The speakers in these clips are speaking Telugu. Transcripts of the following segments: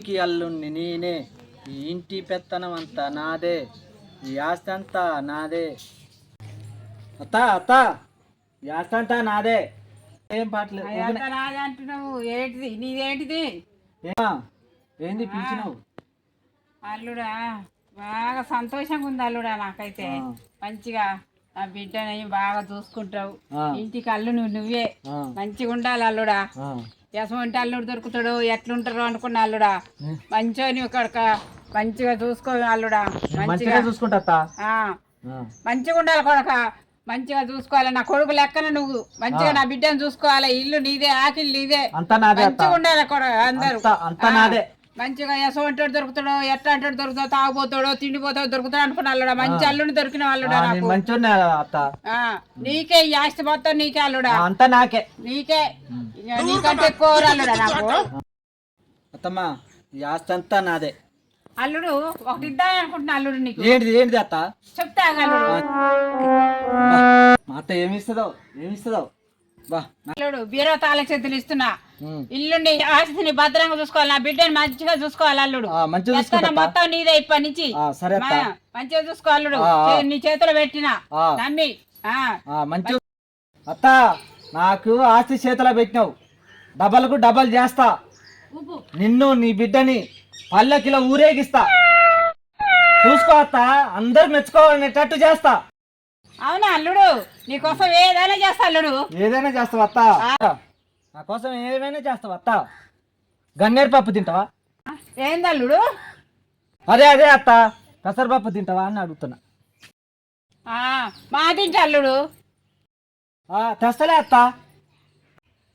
ఇంటికి అల్లుణ్ణి నేనే. ఈ ఇంటి పెత్తనం అంతా నాదే. ఈ ఆస్తి అంతా నాదే. అత్త అత్త. ఈ ఆస్తి అంతా నాదే. ఏం పాటలేదు రాజు అంటున్నావు. ఏంటిది? నీదేంటిది? ఏమా? ఏంది పిలిచినావు? అల్లుడా బాగా సంతోషంగా ఉంది అల్లుడా నాకైతే. మంచిగా నా బిడ్డని బాగా చూసుకుంటావు. ఇంటికి అల్లు నువ్వు. నువ్వే మంచిగా ఉండాలి అల్లుడా ఎసమంటే అల్లుడు దొరుకుతాడు ఎట్లుంటారు అనుకున్న అల్లుడా. మంచిగా నువ్వు ఇక్కడ మంచిగా చూసుకో అల్లుడా మంచిగా చూసుకుంటా మంచిగా ఉండాలి కొడక. మంచిగా చూసుకోవాలి. నా కొడుకు లెక్కన నువ్వు మంచిగా నా బిడ్డను చూసుకోవాలి. ఇల్లు నీదే ఆకిల్ నీదే. మంచిగా ఉండాలి కొడక అందరూ. అంతా అంతా నాదే. మంచిగా ఎసవంటాడు దొరుకుతాడో ఎట్లా అంటాడు దొరుకుతాడు తాగుపోతాడో తిండిపోతాడో దొరుకుతాడు అనుకున్న అల్లుడా. మంచి అల్లుని దొరికిన అల్లుడా నాకు. మంచిగా అత్త. ఆ, నీకే ఈ ఆస్తి మొత్తం నీకే అల్లుడా. అంతా నాకే. నీకే. నీకంటే ఎక్కువ అల్లుడా నాకు? అత్తమ్మా ఈ ఆస్తి అంతా నాదే. అల్లుడు ఒకటి ఇద్దాం అనుకుంటున్నా అల్లుడు నీకు. ఏంటిది ఏంటిది అత్త? చెప్తా అల్లుడు. మా అత్త ఏమిస్తుందో ఏమిస్తుందో బా నా- అల్లుడు బీరో తాళ చేతులు ఇస్తున్నా. ఇల్లుండి ఆస్తిని భద్రంగా చూసుకోవాలి. నా బిడ్డని మంచిగా చూసుకోవాలి అల్లుడు. మొత్తం నీదే ఇప్పటి నుంచి. మంచిగా చూసుకో అల్లుడు. ఆ, ఆ. చే- నీ చేతిలో పెట్టినా. నమ్మి. మంచి అత్త నాకు ఆస్తి చేతిలో పెట్టినావు. డబల్కు డబల్ చేస్తా. నిన్ను నీ బిడ్డని పల్లకిలో ఊరేగిస్తా. చూసుకో అత్త అందరు మెచ్చుకోవాలనేటట్టు చేస్తా. అవునా అల్లుడు? నీకోసం ఏదైనా చేస్తా అల్లుడు. ఏదైనా చేస్తావు అత్త? నా కోసం ఏమైనా చేస్తావు అత్త? గన్నేరు పప్పు తింటావా? ఏంది అల్లుడు? అదే అదే అత్త. పెసరపప్పు తింటావా అని అడుగుతున్నా. ఆ, మా తింటే అల్లుడు. తెస్తలే అత్త.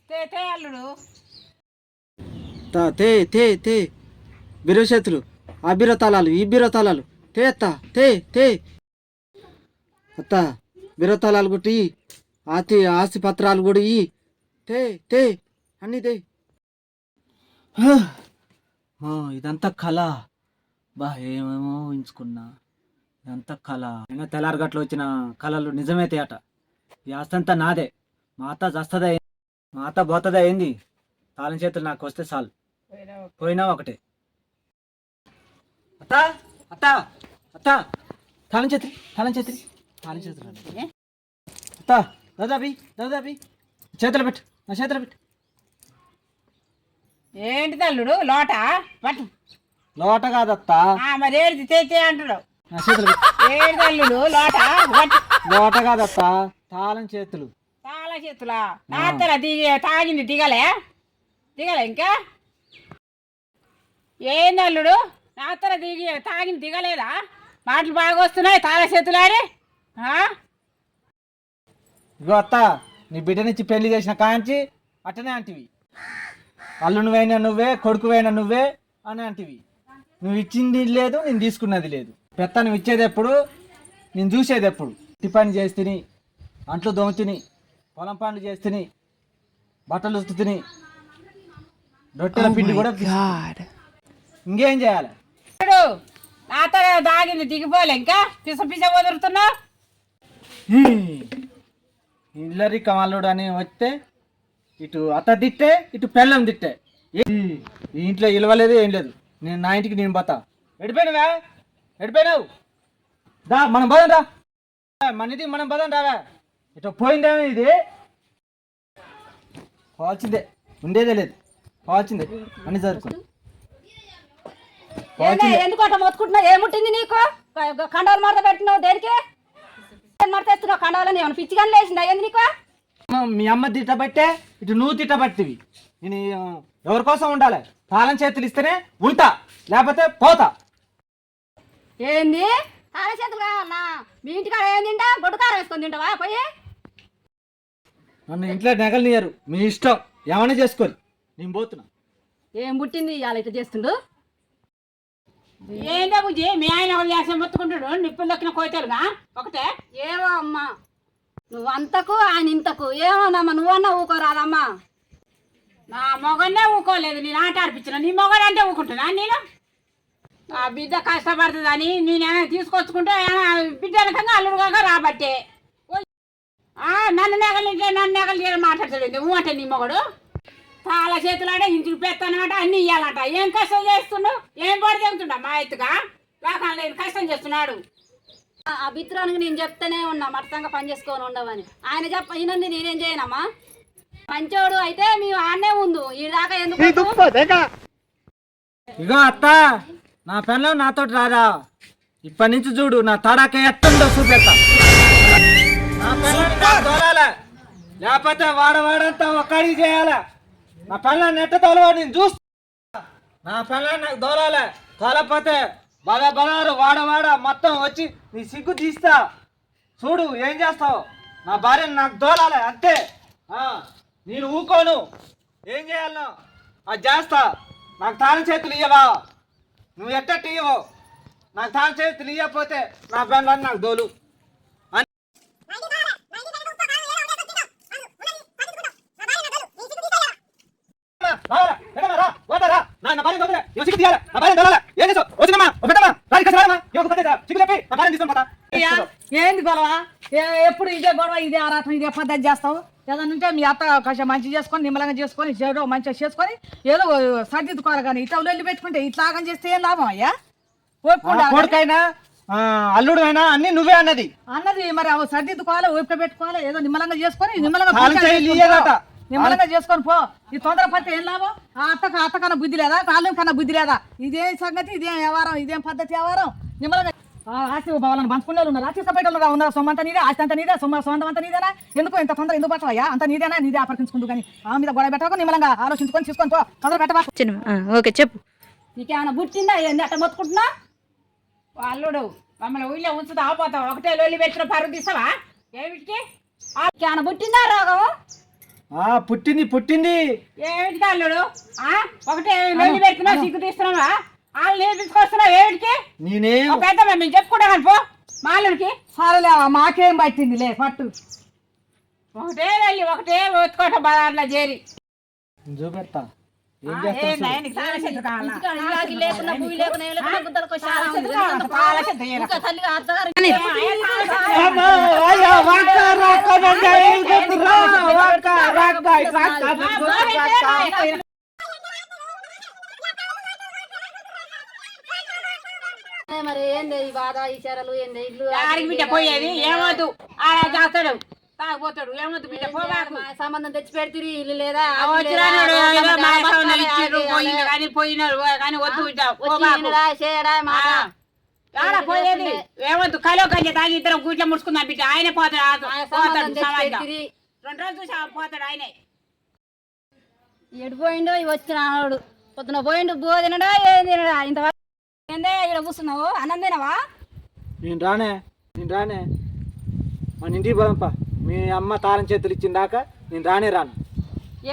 తే తే అల్లుడు. తే తే తే బీరో చేతులు ఆ బీరో తాళాలు ఈ బీరో తాళాలు తే అత్త. తే తే. అత్త బీరో కొట్టి ఆస్తి ఆస్తి పత్రాలు కూడా ఇయ్యి తే తే అన్నీ తే. ఇదంతా కళ. బా ఏమేమో ఊహించుకున్నా. ఇదంతా కళ. అయినా తెల్లారగట్లో వచ్చిన కళలు నిజమైతే అట ఈ ఆస్తి అంతా నాదే. మాత అత్త మాత ఏంది? ఏంది? తాళం చేతులు నాకు వస్తే చాలు. పోయినా ఒకటే. అత్త అత్త అత్త. తాళం చేతి తాళం చేతి తాళం చేతులు దాదాబి దాదాబి చేతులు పెట్టు నా చేతులు పెట్టు. ఏంటిది అల్లుడు లోట? పట్టు. లోట కాదత్త. మరి తే తే అంటున్నావు. నా చేతులు ఏడిది అల్లుడు లోట? పట్టు. లోట కాదత్త తాళం చేతులు. చాలా చేతులా? నాతర దిగి తాగింది దిగలే? దిగలే ఇంకా? ఏంది అల్లుడు నాతర దిగి తాగింది దిగలేదా? మాటలు బాగా వస్తున్నాయి తాళ చేతులాడే? ఇగో అత్త నీ బిడ్డనిచ్చి పెళ్ళి చేసిన కాంచి అట్టనే అంటివి. అల్లుని పోయినా నువ్వే కొడుకు పోయినా నువ్వే అని అంటివి. నువ్వు ఇచ్చింది లేదు నేను తీసుకున్నది లేదు. పెత్తనం ఇచ్చేది ఎప్పుడు? నేను చూసేది ఎప్పుడు? ఇంటి పని చేస్తుని అంట్లు దోమతిని పొలం పనులు చేస్తుని బట్టలు ఉతుకుతుని రొట్టెల పిండి కూడా పిసికి- ఇంకేం చేయాలి? దాగింది దిగిపోలే ఇంకా? పిస పిస వదులుతున్నావు ఇల్లరి కమాలుడు అని వస్తే ఇటు అత్త తిట్టే ఇటు పెళ్ళం తిట్టే ఏ- ఈ ఇంట్లో ఇలవలేదు ఏం లేదు. నేను నా ఇంటికి నేను పోతా. ఎడిపోయినవా? ఎడిపోయినావు? దా మనం పోదాం రా. మన ఇంటికి మనం పోదాం రావా. ఇటు పోయిందేమో ఇది. పోవాల్సిందే. ఉండేదే లేదు. పోవాల్సిందే. అన్ని జరుపుకో ఎందుకు అట్లా మొత్తుకుంటున్నావు? ఏముంటుంది నీకు? కండాలు మడత పెట్టినావు దేనికి? మడతేస్తున్నావు కండాలని ఏమైనా పిచ్చిగాని లేచిందా ఏంది నీకు? మీ అమ్మ తిట్టబట్టే ఇటు నువ్వు తిట్టబట్టివి. నేను ఎవరి కోసం ఉండాలి? తాళం చేతులు ఇస్తేనే ఉంటా లేకపోతే పోతా. ఏంది? తాళ చేతులు కావాలన్నా? మీ ఇంటికాడ ఏం తింటా? గొడ్డు కారం వేసుకొని తింటావా? పోయి. నన్ను ఇంట్లో నెగలనియరు మీ ఇష్టం. ఏమైనా చేసుకోరు. నేను పోతున్నా. ఏం పుట్టింది? ఇవాళ ఇట్లా చేస్తుండు? ఏంటో బుజ్జి మీ ఆయన ఒక చేసిన మొత్తుకుంటాడు నిప్పులు దక్కిన కోతలుగా ఒకటే? ఏమో అమ్మా. నువ్వు అంతకు ఆయన ఇంతకు. ఏమోనమ్మా నువ్వన్నా ఊకోరాదమ్మా. నా మొగన్నే ఊకోలేదు. నేను ఆట ఆడిపించిన. నీ మొగడు అంటే ఊకుంటున్నా నేను? ఆ బిడ్డ కష్టపడుతుందని నేనేమైనా తీసుకొచ్చుకుంటే బిడ్డ వెనకంగా అల్లుడు కాక రాబట్టే నన్ను నెగలు నన్ను నెగలు మాట్లాడతాడు నువ్వు అంటే నీ మొగడు? తాళ చేతులాడే ఇంటికి పెత్తనమాట అన్ని ఇయ్యాలంట. ఏం కష్టం చేస్తున్నావు? ఏం పడి తెగుతుండ మా ఎత్తుగా లేక లేదు కష్టం చేస్తున్నాడు. ఆ బిత్రానికి నేను చెప్తానే ఉన్నా మట్టంగా పని చేసుకొని ఉండవని. ఆయన చెప్ప ఈయనంది నేనేం చేయనమ్మా? మంచోడు అయితే మేము ఆడనే ఉండు. ఈ దాకా ఎందుకు ఇగో అత్త నా పెన్లో నాతో రారా. ఇప్పటి నుంచి చూడు నా తడాక ఎట్టుందో నా నాకు తోలాలే. లేకపోతే వాడ వాడంతా ఒక్కడికి చేయాలి. నా పెళ్ళాన్ని ఎట్ట తోలవా నేను చూస్తా. నా పెళ్ళాన్ని నాకు తోలాలే. తోలకపోతే బల బలారు వాడ వాడ మొత్తం వచ్చి నీ సిగ్గు తీస్తా. చూడు ఏం చేస్తావు? నా భార్యను నాకు తోలాలి అంతే. నేను ఊకోను. ఏం చేయాలనో? అది చేస్తా. నాకు తాళం చేతులు ఇయ్యవా? నువ్వు ఎట్టట్టు ఇయ్యవు నాకు తాళం చేతులు ఇయ్యకపోతే నా బెండ్లని నాకు దోలు అని రావాలా? ఎడమా, రా, పోతారా? నా నా భార్యను దొంగలే. ఇవ్వ సిగ్గు తీయాలా? నా భార్యను దొంగలే. ఏం చేసావు? వచ్చినమ్మా, పెద్దమ్మా, చెప్పి, నా తీసుకొని పోతా. ఏంది గొడవ ఎప్పుడు ఇదే గొడవ ఇదే ఆరాటం ఇదే పద్ధతి చేస్తావు? ఏదైనా ఉంటే మీ అత్త కొంచెం మంచి చేసుకొని నిమ్మలంగా చేసుకొని చెడు మంచిగా చేసుకొని ఏదో సర్దిద్దుకోవాలి కానీ ఇట్లా వెళ్ళి పెట్టుకుంటే ఇట్లాగం చేస్తే ఏం లాభం అయ్యా? కొడుకైనా అల్లుడు అయినా అన్ని నువ్వే అన్నది. అన్నది మరి సర్దిద్దుకోవాలి ఓపిక పెట్టుకోవాలి ఏదో నిమ్మలంగా చేసుకొని నిమ్మలంగా చేసుకొని. నిమ్మలంగా చేసుకొని పో. ఈ తొందర పడితే ఏం లాభం? ఆ అత్తకు అత్త కన్నా బుద్ధి లేదా? కాళ్ళం కన్నా బుద్ధి లేదా? ఇదేం సంగతి? ఇదేం వ్యవహారం? ఇదేం పద్ధతి వ్యవహారం? నిమ్మలంగా ఆ ఆస్తి వాళ్ళని పంచుకునే ఉన్నారు. ఆస్తి బయట ఉన్నారు. సొమ్మంతా నీదే ఆస్తి అంతా నీదే సొమ్మ సొంతం అంతా నీదేనా? ఎందుకు ఇంత తొందర ఎందుకు పట్టవయ్యా? అంత నీదేనా? నీదే ఆపర్తించుకుంటూ కానీ ఆ మీద గొడవ పెట్టక. నిమ్మలంగా ఆలోచించుకొని తీసుకొని పో. తొందర పెట్టవా? ఆ, ఓకే చెప్పు. నీకేమైనా బుట్టిందా ఏంది అట్ట మొత్తుకుంటున్నా? అల్లుడు మమ్మల్ని ఊళ్ళో ఉంచుతా పోతావు ఒకటే లొల్లి పెట్టిన పరుగు తీస్తావా ఏమిటికి నీకేమైనా బుట్టిందా రోగం ఆ పుట్టింది పుట్టింది. ఏమిటికి అల్లుడు ఆ? ఒకటే లొల్లి పెట్టినా సిగ్గు తీస్తున్నావా? వాళ్ళు నేర్పించుకొస్తున్నావు ఏమిటికి నేనేం ఒక పెద్ద మేము చెప్పుకుంటా పో. మా అల్లుడికి. సరేలేవా మాకేం పట్టింది? లే పట్టు. ఒకటే వెళ్ళి ఒకటే ఒత్తుకోవటం బజార్లో చేరి. చూపెడతా. మరి ఏంది ఈ బాధ ఈ చెరలు ఏంది ఇల్లు పోయేది? ఆడ చేస్తాడు. తాగిపోతాడు. ఏమొద్దు బిడ్డ? పోవాకు మా సంబంధం తెచ్చి పెడితే ఇల్లు లేదా? వచ్చినాడు. కానీ పోయినారు కానీ వద్దు బిడ్డ. ఆడ పోయేది? ఏమొద్దు కలో కంచె తాగి ఇద్దరం కూర్చో ముడుచుకుందాం బిడ్డ. ఆయనే పోతాడు. రెండు రోజులు చూసి పోతాడు ఆయనే. ఎటు పోయిండో ఇవి వచ్చిన ఆవిడు పొద్దున పోయిండు బో తినడా ఏం తినడా? ఇంతవరకు ఏందే ఇక్కడ కూర్చున్నావు? అన్నం తినవా? నేను రానే నేను రానే. మన ఇంటికి పోదాంపా. మీ అమ్మ తాళం చేతులు ఇచ్చిందాక నేను రానే రాను.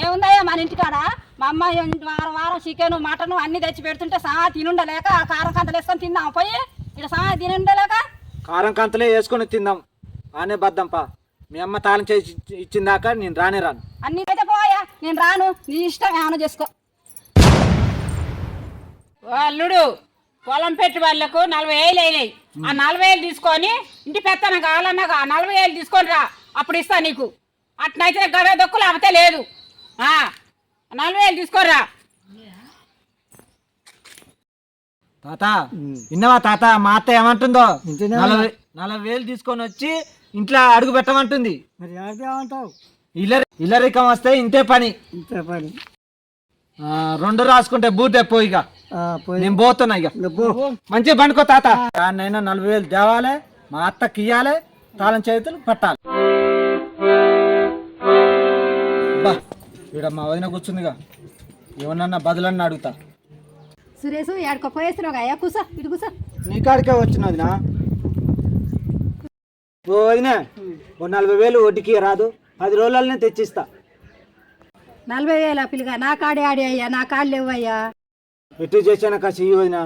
ఏముందయ్యా మన ఇంటికాడ? మా అమ్మ వారం వారం చికెన్ మటన్ అన్ని తెచ్చి పెడుతుంటే సా తినుండలేక ఆ కారం కంతలు వేసుకొని తిందాం పోయి ఇక్కడ సా తినుండలేక? కారం కంతలే వేసుకొని తిందాం ఆనే బద్దాంపా. మీ అమ్మ తాళం చేసి ఇచ్చి- ఇచ్చిందాక నేను రానే రాను. అన్ని అయితే పోయా నేను రాను. నీ ఇష్టం ఏమైనా చేసుకో. అల్లుడు పొలం పెట్టి వాళ్ళకు నలభై ఏళ్ళు అయినాయి. ఆ నలభై ఏళ్ళు తీసుకొని ఇంటి పెత్తన కావాలన్నా ఆ నలభై ఏళ్ళు తీసుకొని రా. అప్పుడు ఇస్తా నీకు. అట్నయితే గడ దొక్కు లేకపోతే లేదు. ఆ, నలభై ఏళ్ళు తీసుకోరా తాత విన్నావా తాత? మా అత్త ఏమంటుందో? నలభై నలభై వేలు తీసుకొని వచ్చి ఇంట్లో అడుగు పెట్టమంటుంది. మరి ఏమంటావు? ఇల్లరి ఇల్లరికం వస్తే ఇంతే పని. ఇంతే పని. ఆ, రెండు రాసుకుంటే బూట్ పోయి ఇక. ఆ, పోయి. నేను పోతున్నా ఇక. మంచిగా పండుకో తాత. దాన్నైనా నలభై వేలు తేవాలి మా అత్తకి ఇయ్యాలి తాళం చేతులు పట్టాలి. బా ఈడ మా వదిన కూర్చుందిగా. ఏమన్నా బదులన్నా అడుగుతా. సురేష్ ఎక్కడికో పోయేస్తున్నావు అయ్యా కూసో ఇటు కూసో. నీ కాడికే వచ్చినది నా ఓ వదిన ఓ నలభై వేలు వడ్డీకి రాదు. పది రోజులనే తెచ్చిస్తా. నలభై వేల పిల్లగా? నా కాడే ఆడి అయ్యా నా కాళ్ళు లేవయ్యా ఎటు చేసాను కాసి ఈ వదిన?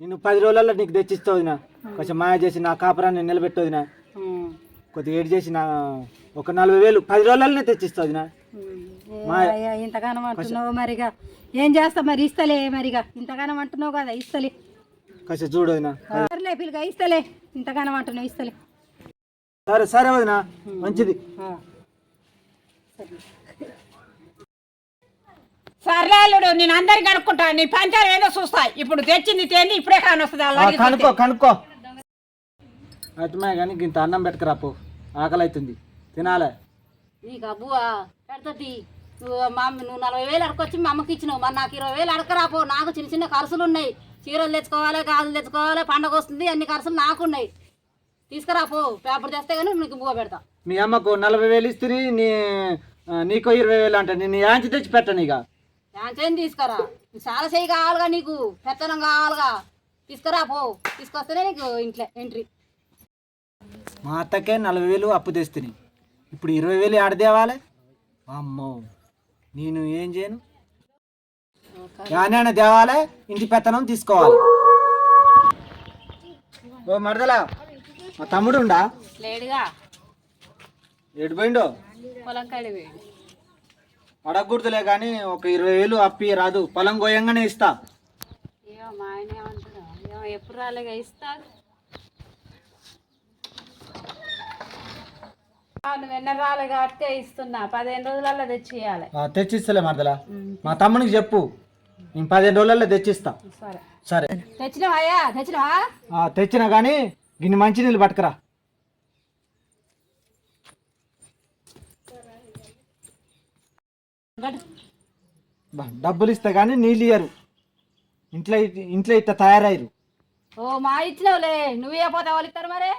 నేను పది రోజులలో నీకు తెచ్చిస్తా వదిన. కొంచెం మాయ చేసి నా కాపురాన్ని నిలబెట్టు వదిన. కొద్దిగా ఏడు చేసి నా ఒక నలభై వేలు పది రోజులనే తెచ్చిస్తా వదిన. మా అయ్యా ఇంతగానం అంటున్నావు మరిగా. ఏం చేస్తా మరి? ఇస్తలే మరిగా. ఇంతగానం అంటున్నావు కదా ఇస్తలే. కాసి చూడు సర్లే పిల్లగా ఇస్తలే. ఇంతగానం అంటున్నావు ఇస్తలే. సరే సరే వదిన. మంచిది. సర్లే అల్లుడు నేను అందరికి కనుక్కుంటా. నీ పంచారం ఏదో చూస్తా. ఇప్పుడు తెచ్చింది తేంది ఇప్పుడే కానొస్తుంది ఆ, అలాగే కనుక్కో కనుక్కో. అయితే కానీ ఇంత అన్నం పెట్టుకురా పో ఆకలి అవుతుంది తినాలే నీకు అబ్బువా పెడతది నువ్వు మా నువ్వు నలభై వేలు అడకొచ్చి మా అమ్మకి ఇచ్చినావు. మరి నాకు ఇరవై వేలు అడకరాపో. నాకు చిన్న చిన్న ఖర్చులు ఉన్నాయి. చీరలు తెచ్చుకోవాలి గాజులు తెచ్చుకోవాలి పండగ వస్తుంది. అన్ని ఖర్చులు నాకు ఉన్నాయి తీసుకురాపో. పేపర్ తెస్తే కానీ నీకు బువ్వ పెడతా. మీ అమ్మకు నలభై వేలు ఇస్తుంది నీ నీకో ఇరవై వేలు అంటే నేను యాంచి తెచ్చి పెట్టను ఇక. యాంచేం తీసుకురా? చాలా చేయి కావాలిగా నీకు. పెత్తనం కావాలిగా. తీసుకురా పో తీసుకొస్తేనే నీకు ఇంట్లో ఎంట్రీ మా అత్తకే నలభై వేలు అప్పు తెస్తుంది ఇప్పుడు ఇరవై వేలు ఆడ తేవాలి? అమ్మో నేను ఏం చేయను? యానే తేవాలి? ఇంటి పెత్తనం తీసుకోవాలి. ఓ మరదలా మా తమ్ముడు ఉండా? లేడుగా. ఎడిపోయిండో పొలం అడగకూడదులే కానీ ఒక ఇరవై వేలు అప్పి రాదు. పొలం గోయంగానే ఇస్తా. ఏమో మా ఆయన ఏమంటాడు ఏమో ఎప్పుడు రాలేగా? ఇస్తా. నువ్వు ఎన్న రాలే కాబట్టి ఇస్తున్నా. పదిహేను రోజులలో తెచ్చిస్తలే మరదలా. మా తమ్మునికి చెప్పు. నేను పదిహేను రోజులలో తెచ్చిస్తా. సరే. సరే. తెచ్చినావా అయ్యా తెచ్చినావా? ఆ, తెచ్చినా కానీ గిన్ని మంచినీళ్ళు పట్టుకురా. బా, డబ్బులు ఇస్తే కానీ నీళ్ళు ఇయ్యరు. ఇంట్లో ఇట్- ఇంట్లో ఇట్లా తయారయ్యారు ఓ మా ఇచ్చినావులే. నువ్వే పోతే వాళ్ళు ఇస్తారు మరే?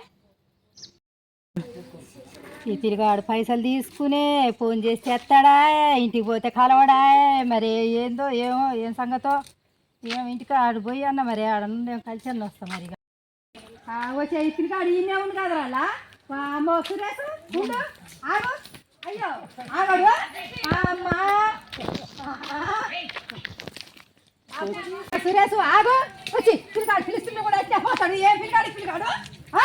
ఈ తిరిగాడు పైసలు తీసుకునే ఫోన్ చేసి తెస్తాడా ఇంటికి పోతే కలవడా మరి ఏందో ఏమో ఏం సంగతో? ఏం ఇంటికి ఆడు పోయి అన్న మరి ఆడ మేము కలిసి అన్న వస్తాం మరి వచ్చే ఈ తిరిగాడు ఈయనే ఉంది కదా అలా? అమ్మో సురేష్ ఆగు. అయ్యో ఆగడు. అమ్మా. సురేష్ ఆగు. వచ్చి పిల్లగాడు పిలుస్తుంటే కూడా వచ్చే పోతాడు. ఏం పిల్లగాడు పిల్లగాడు? ఆ?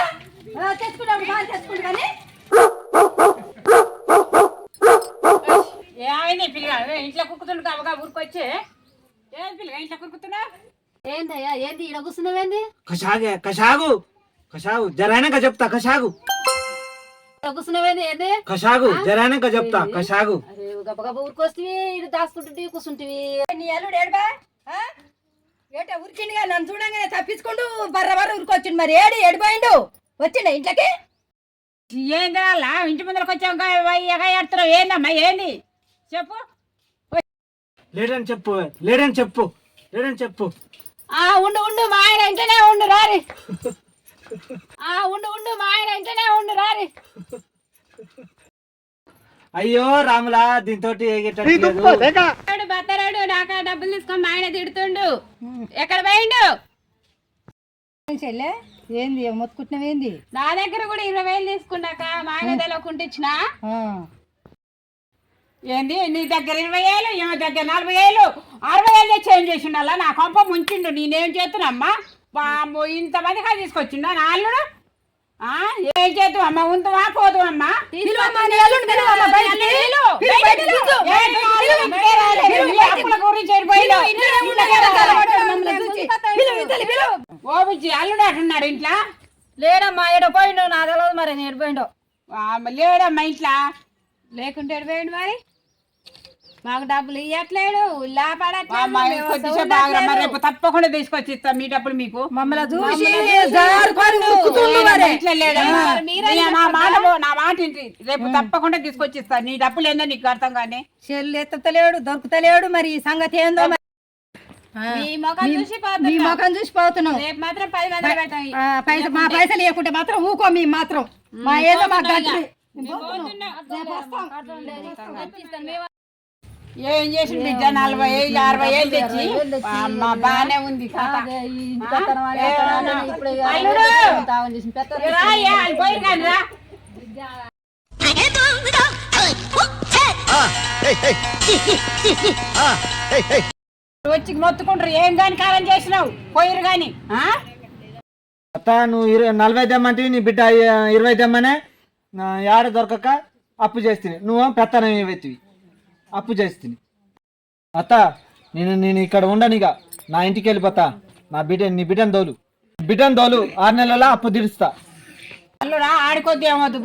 తెచ్చుకున్నాడు బాగా తెచ్చుకుంటు కానీ. ఏమైంది పిల్లగా. ఇంట్లో కుక్కుతుండు కాబగా ఊరికొచ్చి ఏం పిల్లగా ఇంట్లో కుక్కుతున్నా ఏందయ్యా ఏంది ఈడ కూర్చున్నావేంది కషాగే కషాగు కషాగు జరైనాక చెప్తా కషాగు. కూర్చున్నావేంది ఏంది కషాగు జరైనాక చెప్తా కషాగు. అరే గబ గబ ఊరికొస్తివి ఇటు దాచుకుంటుంటివి కూర్చుంటివి. నీ అల్లుడు ఏడుబా? ఏటా ఉరికిండిగా నన్ను చూడంగానే తప్పించుకుంటూ బర్ర బర్ర ఉరికొచ్చిండు మరి. ఏడు ఏడిపోయిండు? వచ్చిండ ఇంట్లోకి? ఏందా ఇంటి ముందరకు వచ్చాక ఎగడుతున్నావు ఏందమ్మా ఏంది? చెప్పు. లేడని చెప్పు లేడని చెప్పు లేడని చెప్పు. ఆ ఉండు ఉండు మా ఆయన ఇంటనే ఉండు రారి. ఆ ఉండు ఉండు మా ఆయన ఇంటనే ఉండు రారి. అయ్యో రాములా దీంతో బత్తరాడు బత్తరాడు నాక డబ్బులు తీసుకొని మా ఆయన తిడుతుండు. ఎక్కడ పోయిండు? చెల్లె? ఏంది మొత్తుకుంటున్నావేంది? నా దగ్గర కూడా ఇరవై వేలు తీసుకున్నాక మా ఆయన తెలియకుండా ఇచ్చిన. ఏంది? నీ దగ్గర ఇరవై వేలు ఈమె దగ్గర నలభై వేలు అరవై వేలు చేంజ్ చేసిండల్లా? నా కొంప ముంచిండు. నేనేం చేస్తున్నమ్మా? బాబు ఇంతమందిగా తీసుకొచ్చిండా నా అల్లుడు? ఏం చేద్దాం అమ్మ? ఉంటువా? పోదు అమ్మా. ఓ బుజ్జి అల్లుడు అంటున్నాడు ఇంట్లో? లేడమ్మా ఏడో పోయిండు నా తెలియదు మరి నేను పోయిండు. లేడమ్మా ఇంట్లో? లేకుంటే ఎడిపోయిండు మరి? మాకు డబ్బులు ఇవ్వట్లేడు రేపు తప్పకుండా తీసుకొచ్చి ఇస్తాం మీ డబ్బులు మీకు. మమ్మల్ని చూసి నా మాట నా మాట రేపు తప్పకుండా తీసుకొచ్చి ఇస్తా. నీ డబ్బులు ఏందో నీకు అర్థం కానీ. చెల్లు ఎత్తలేడు దొరుకుతలేడు మరి. ఈ సంగతి ఏందో మీ ముఖం చూసి మీ పోతున్నాం. ముఖం చూసి పోతున్నాం రేపు మాత్రం పది మంది పెడతాం ఆ, పైస మా పైసలు ఇవ్వకుంటే మాత్రం ఊకో మీ మాత్రం. మా ఏదో మా గట్టి ఏం చేసి బిడ్డ? నలభై ఏళ్ళు అరవై ఏళ్ళు తెచ్చి? అమ్మ బానే ఉంది కానీ. వచ్చి మొత్తుకుంటారు. ఏం గాని కాలం చేసినావు? పోయిరు గాని ఆ? అత్త నువ్వు ఇరవై నలభై తెమ్మంటే నీ బిడ్డ ఇరవై తెమ్మనే యాడ దొరకక అప్పు చేస్తుంది. నువ్వు పెత్తనం ఇవ్వెత్తివి. అప్పు చేస్తుంది. అత్త నేను నేను ఇక్కడ ఉండనిగా నా ఇంటికి వెళ్ళిపోతా నా బిడ్డ నీ బిడ్డను దోలు బిడ్డను దోలు ఆరు నెలల అప్పు తీరుస్తా. అల్లుడా ఆడుకోద్ది ఏమొద్దు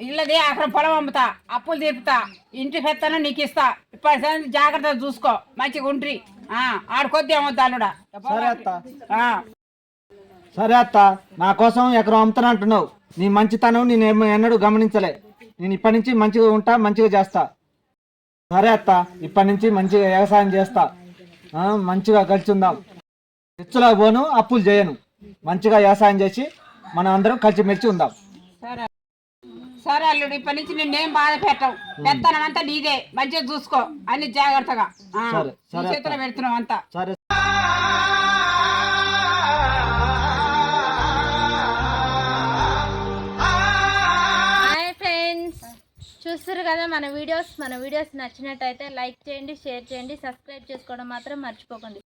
ఇల్లది అక్కడ పొలం అమ్ముతా. అప్పులు తీర్పుతా. ఇంటి పెత్తనం నీకు ఇస్తా. ఇప్పుడు జాగ్రత్తగా చూసుకో. మంచిగా ఉంట్రి ఆ, ఆడుకొద్ది అమ్మద్దు అల్లుడా. సరే అత్త. సరే అత్త. నా కోసం ఎకరం అమ్ముతాను అంటున్నావు. నీ మంచితనం నేను ఎన్నడూ గమనించలే. నేను ఇప్పటి నుంచి మంచిగా ఉంటా మంచిగా చేస్తా. సరే అత్త ఇప్పటి నుంచి మంచిగా వ్యవసాయం చేస్తా. మంచిగా కలిసి ఉందాం తెచ్చులా పోను అప్పులు చేయను. మంచిగా వ్యవసాయం చేసి మనం అందరం కలిసిమెలిసి ఉందాం. సరే. సరే అల్లుడు ఇప్పటి నుంచి నిన్నేం బాధ పెట్టవు. పెత్తనం అంతా నీదే. మంచిగా చూసుకో. అన్ని జాగ్రత్తగా. చేతిలో పెడుతున్నావు అంతా. సరే. చూస్తారు కదా మన వీడియోస్ మన వీడియోస్ నచ్చినట్టయితే లైక్ చేయండి షేర్ చేయండి సబ్స్క్రైబ్ చేసుకోవడం మాత్రం మర్చిపోకండి.